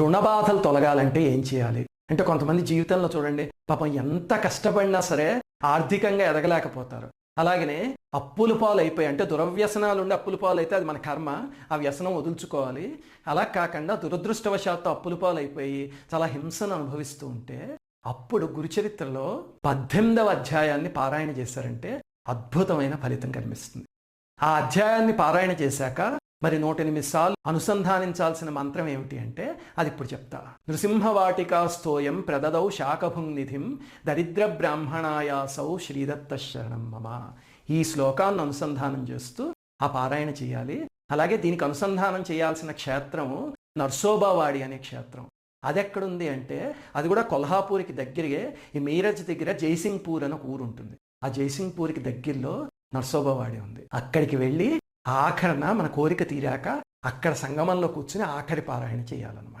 రుణబాధలు తొలగాలంటే ఏం చేయాలి? అంటే కొంతమంది జీవితంలో చూడండి పాపం ఎంత కష్టపడినా సరే ఆర్థికంగా ఎదగలేకపోతారు. అలాగనే అప్పుల పాలు అయిపోయి అంటే దురవ్యసనాలు ఉండి అప్పుల పాలు అయితే అది మన కర్మ ఆ వ్యసనం వదులుచుకోవాలి. అలా కాకుండా దురదృష్టవశాత్తు అప్పుల పాలు అయిపోయి చాలా హింసను అనుభవిస్తూ ఉంటే అప్పుడు గురుచరిత్రలో పద్దెనిమిదవ అధ్యాయాన్ని పారాయణ చేశారంటే అద్భుతమైన ఫలితం కనిపిస్తుంది. ఆ అధ్యాయాన్ని పారాయణ చేశాక మరి నూట ఎనిమిది సార్లు అనుసంధానించాల్సిన మంత్రం ఏమిటి అంటే అది ఇప్పుడు చెప్తా నృసింహవాటికాస్తోయం ప్రదదౌ శాకభుంనిధిం దరిద్ర బ్రాహ్మణాయాసౌ శ్రీదత్త శరణం మమ. ఈ శ్లోకాన్ని అనుసంధానం చేస్తూ ఆ పారాయణ చేయాలి. అలాగే దీనికి అనుసంధానం చేయాల్సిన క్షేత్రము నర్సోబావాడి అనే క్షేత్రం. అది ఎక్కడుంది అంటే అది కూడా కొల్హాపూర్కి దగ్గరే ఈ మీరజ్ దగ్గర జైసింగ్పూర్ అని ఒక ఊరు ఉంటుంది. ఆ జైసింగ్పూర్కి దగ్గరలో నర్సోబావాడి ఉంది. అక్కడికి వెళ్ళి ఆఖరణ మన కోరిక తీరాక అక్కడ సంగమంలో కూర్చుని ఆఖరి పారాయణ చేయాలన్నమాట.